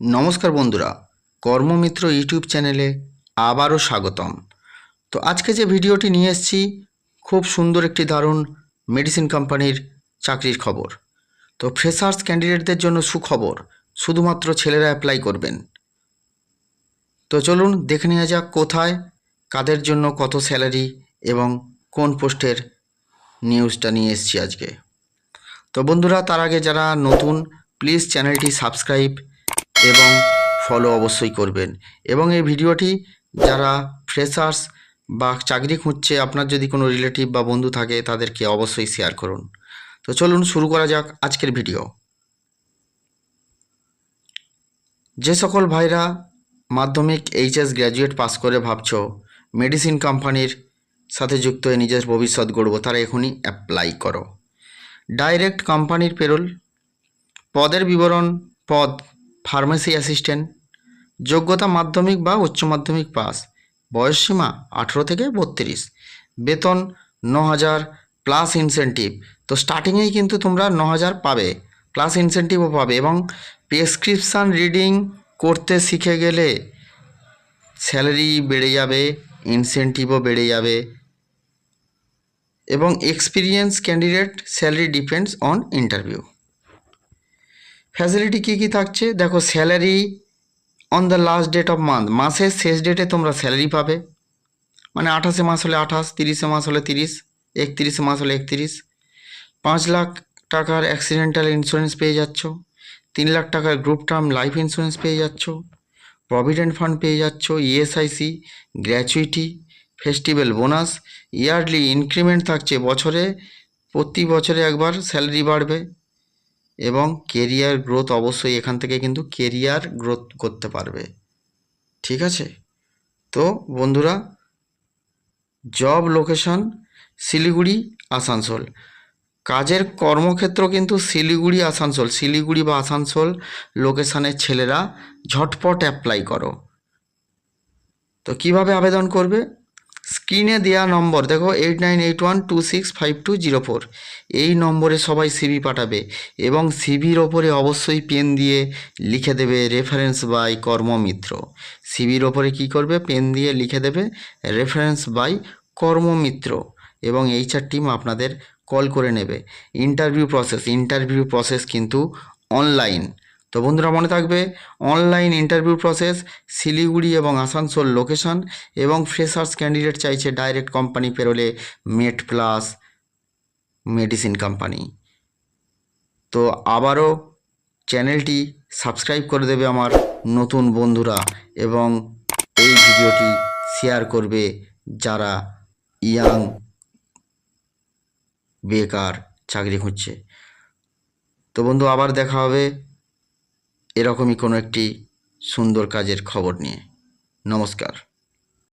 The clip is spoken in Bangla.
নমস্কার বন্ধুরা, কর্মমিত্র ইউটিউব চ্যানেলে আবারও স্বাগতম। তো আজকে যে ভিডিওটি নিয়ে এসেছি, খুব সুন্দর একটি দারুণ মেডিসিন কোম্পানির চাকরির খবর। তো ফ্রেশার্স ক্যান্ডিডেটদের জন্য সুখবর, শুধুমাত্র ছেলেরা অ্যাপ্লাই করবেন। তো চলুন দেখে নেওয়া যাক কোথায়, কাদের জন্য কত স্যালারি এবং কোন পোস্টের নিউজটা নিয়ে এসেছি আজকে। তো বন্ধুরা, তার আগে যারা নতুন প্লিজ চ্যানেলটি সাবস্ক্রাইব এবং ফলো অবশ্যই করবেন। এবং এই ভিডিওটি যারা ফ্রেশার্স বা চাকরি খুঁজছে, আপনার যদি কোনো রিলেটিভ বা বন্ধু থাকে, তাদেরকে অবশ্যই শেয়ার করুন। তো চলুন শুরু করা যাক আজকের ভিডিও যে সকল ভাইরা মাধ্যমিক এইচএস গ্র্যাজুয়েট পাস করে ভাবছ মেডিসিন কোম্পানির সাথে যুক্ত হয়ে নিজের ভবিষ্যৎ গড়ব, তারা এখনই অ্যাপ্লাই করো। ডাইরেক্ট কোম্পানির পেরোল। পদের বিবরণ, পদ ফার্মেসি অ্যাসিস্ট্যান্ট, যোগ্যতা মাধ্যমিক বা উচ্চ মাধ্যমিক পাস বয়সসীমা আঠেরো থেকে বত্রিশ, বেতন ন হাজার প্লাস ইনসেন্টিভ তো স্টার্টিংয়েই কিন্তু তোমরা ন হাজার পাবে প্লাস ইনসেন্টিভও পাবে এবং প্রেসক্রিপশান রিডিং করতে শিখে গেলে স্যালারি বেড়ে যাবে ইনসেন্টিভও বেড়ে যাবে এবং experience candidate salary depends on interview facility কী কী থাকছে? দেখো salary on the last date of month মাসের শেষ ডেটে তোমরা স্যালারি পাবে। মানে আঠাশে মাস হলে আঠাশ, তিরিশে মাস হলে তিরিশ, একত্রিশে মাস হলে একত্রিশ। পাঁচ লাখ টাকার অ্যাক্সিডেন্টাল ইন্স্যুরেন্স পেয়ে যাচ্ছ। তিন লাখ টাকার গ্রুপ টার্ম লাইফ ইন্স্যুরেন্স পেয়ে যাচ্ছ। প্রভিডেন্ট ফান্ড পেয়ে যাচ্ছ। ESIC gratuity festival bonus yearly increment থাকছে। বছরে, প্রতি বছরে একবার স্যালারি বাড়বে। এবং কেরিয়ার গ্রোথ অবশ্যই এখান থেকে কিন্তু কেরিয়ার গ্রোথ করতে পারবে। ঠিক আছে? তো বন্ধুরা জব লোকেশন শিলিগুড়ি, আসানসোল। কাজের কর্মক্ষেত্র কিন্তু শিলিগুড়ি, আসানসোল। শিলিগুড়ি বা আসানসোল লোকেশনের ছেলেরা ঝটপট অ্যাপ্লাই করো। তো কীভাবে আবেদন করবে? স্ক্রিনে দেওয়া নম্বর, দেখো eight nine eight one two six five two zero four এই নম্বরে সবাই সিবি পাঠাবে এবং সিবির ওপরে অবশ্যই পেন দিয়ে লিখে দেবে রেফারেন্স বাই কর্মমিত্র। সিবির ওপরে কী করবে? পেন দিয়ে লিখে দেবে রেফারেন্স বাই কর্মমিত্র এবং এইচআর টিম আপনাদের কল করে নেবে। ইন্টারভিউ প্রসেস ইন্টারভিউ প্রসেস কিন্তু অনলাইন তো বন্ধুরা মনে থাকবে অনলাইন ইন্টারভিউ প্রসেস শিলিগুড়ি এবং আসানসোল লোকেশন এবং ফ্রেশার্স ক্যান্ডিডেট চাইছে ডাইরেক্ট কোম্পানি পেরোলে মেট প্লাস মেডিসিন কোম্পানি তো আবারও চ্যানেলটি সাবস্ক্রাইব করে দেবে আমার নতুন বন্ধুরা এবং এই ভিডিওটি শেয়ার করবে যারা ইয়াং বেকার চাকরি খুঁজছে। তো বন্ধু, আবার দেখা হবে। এরকমই কোনো একটি সুন্দর কাজের খবর নিয়ে। নমস্কার।